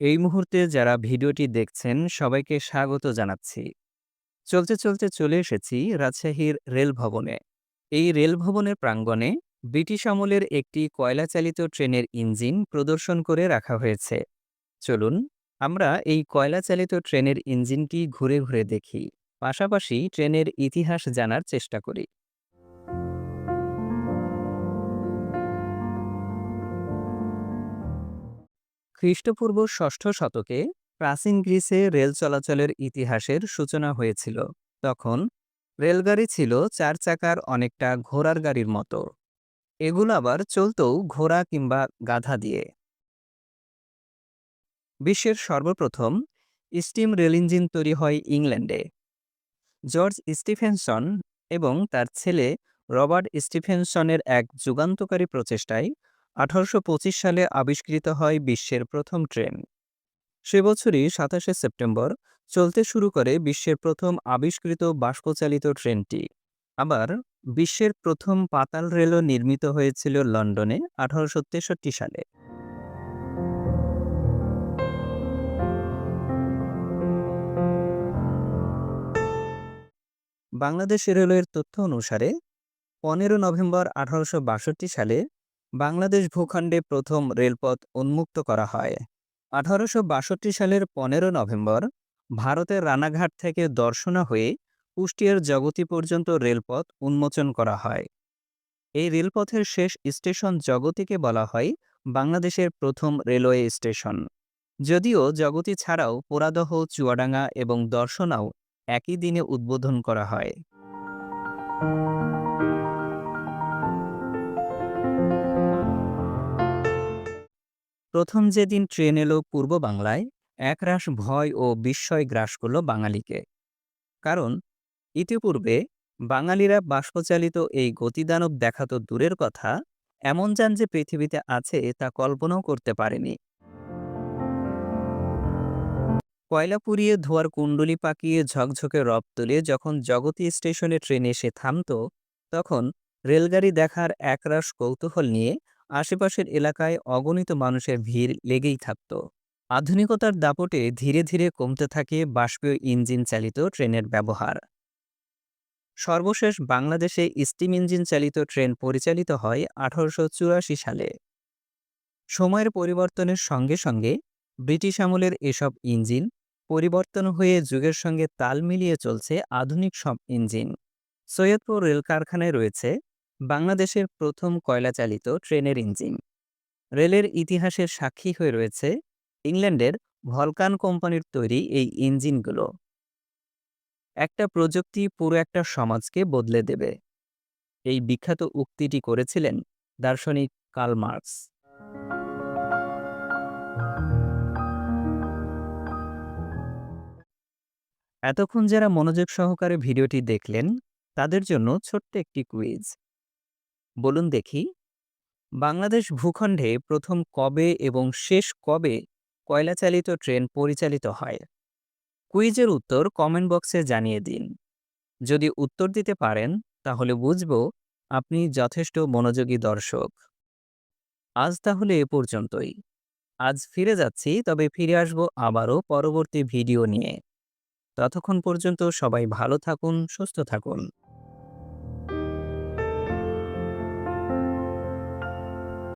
এই মুহূর্তে যারা ভিডিওটি দেখছেন, সবাইকে স্বাগত জানাচ্ছি। চলতে চলতে চলে এসেছি রাজশাহীর রেল ভবনে এই রেল ভবনের প্রাঙ্গণে ব্রিটিশ আমলের একটি কয়লা চালিত ট্রেনের ইঞ্জিন প্রদর্শন করে রাখা হয়েছে। চলুন, আমরা এই কয়লা চালিত ট্রেনের ইঞ্জিনটি ঘুরে ঘুরে দেখি। পাশাপাশি ট্রেনের ইতিহাস জানার চেষ্টা করি। খ্রিস্টপূর্ব ষষ্ঠ শতকে প্রাচীন গ্রিসে রেল চলাচলের ইতিহাসের সূচনা হয়েছিল। তখন রেলগাড়ি ছিল চার চাকার অনেকটা ঘোড়ার গাড়ির মতো। এগুলো আবার চলতও ঘোড়া কিংবা গাধা দিয়ে। বিশ্বের সর্বপ্রথম স্টিম রেল ইঞ্জিন তৈরি হয় ইংল্যান্ডে। জর্জ স্টিফেনসন এবং তার ছেলে রবার্ট স্টিফেনসনের এক যুগান্তকারী প্রচেষ্টায় আঠারোশো পঁচিশ সালে আবিষ্কৃত হয় বিশ্বের প্রথম ট্রেন। সে বছরই সাতাশে সেপ্টেম্বর চলতে শুরু করে বিশ্বের প্রথম আবিষ্কৃত বাষ্পচালিত ট্রেনটি। আবার বিশ্বের প্রথম পাতাল রেলও নির্মিত হয়েছিল লন্ডনে আঠারোশো তেষট্টি সালে। বাংলাদেশ রেলওয়ের তথ্য অনুসারে, পনেরো নভেম্বর আঠারোশো বাষট্টি সালে বাংলাদেশ ভূখণ্ডে প্রথম রেলপথ উন্মুক্ত করা হয়। আঠারোশো বাষট্টি সালের পনেরো নভেম্বর, ভারতের রানাঘাট থেকে দর্শনা হয়ে কুষ্টিয়ার জগতি পর্যন্ত রেলপথ উন্মোচন করা হয়। এই রেলপথের শেষ স্টেশন জগতিকে বলা হয় বাংলাদেশের প্রথম রেলওয়ে স্টেশন। যদিও জগতি ছাড়াও পোরাদহ, চুয়াডাঙ্গা এবং দর্শনাও একই দিনে উদ্বোধন করা হয়। প্রথম যেদিন ট্রেন এলো পূর্ব বাংলায় একরাশ ভয় ও বিস্ময় গ্রাস করল বাঙালিকে। কারণ, ইতিপূর্বে বাঙালিরা বাষ্পচালিত এই গতিদানব দেখা তো দূরের কথা, এমন যান যে পৃথিবীতে আছে তা কল্পনাও করতে পারেনি। কয়লা পুড়িয়ে ধোয়ার কুণ্ডলি পাকিয়ে ঝকঝকে রব তুলে যখন জগতী স্টেশনে ট্রেন এসে থামত, তখন রেলগাড়ি দেখার একরাশ কৌতূহল নিয়ে আশেপাশের এলাকায় অগণিত মানুষের ভিড় লেগেই থাকত। আধুনিকতার দাপটে ধীরে ধীরে কমতে থাকে বাষ্পীয় ইঞ্জিন চালিত ট্রেনের ব্যবহার। সর্বশেষ বাংলাদেশে স্টিম ইঞ্জিন চালিত ট্রেন পরিচালিত হয় আঠারোশো চুরাশি সালে। সময়ের পরিবর্তনের সঙ্গে সঙ্গে ব্রিটিশ আমলের এসব ইঞ্জিন পরিবর্তন হয়ে যুগের সঙ্গে তাল মিলিয়ে চলছে আধুনিক সব ইঞ্জিন। সৈয়দপুর রেল কারখানায় রয়েছে বাংলাদেশের প্রথম কয়লা চালিত ট্রেনের ইঞ্জিন। রেলের ইতিহাসের সাক্ষী হয়ে রয়েছে ইংল্যান্ডের ভলকান কোম্পানির তৈরি এই ইঞ্জিনগুলো। একটা প্রযুক্তি পুরো একটা সমাজকে বদলে দেবে। এই বিখ্যাত উক্তিটি করেছিলেন দার্শনিক কার্ল মার্কস। এতক্ষণ যারা মনোযোগ সহকারে ভিডিওটি দেখলেন, তাদের জন্য ছোট্ট একটি কুইজ। বলুন দেখি। বাংলাদেশ ভূখণ্ডে প্রথম কবে এবং শেষ কবে কয়লা চালিত ট্রেন পরিচালিত হয়? কুইজের উত্তর কমেন্ট বক্সে জানিয়ে দিন। যদি উত্তর দিতে পারেন, তাহলে বুঝব আপনি যথেষ্ট মনোযোগী দর্শক। আজ তাহলে এ পর্যন্তই। আজ ফিরে যাচ্ছি, তবে ফিরে আসব আবারও পরবর্তী ভিডিও নিয়ে। ততক্ষণ পর্যন্ত সবাই ভালো থাকুন, সুস্থ থাকুন।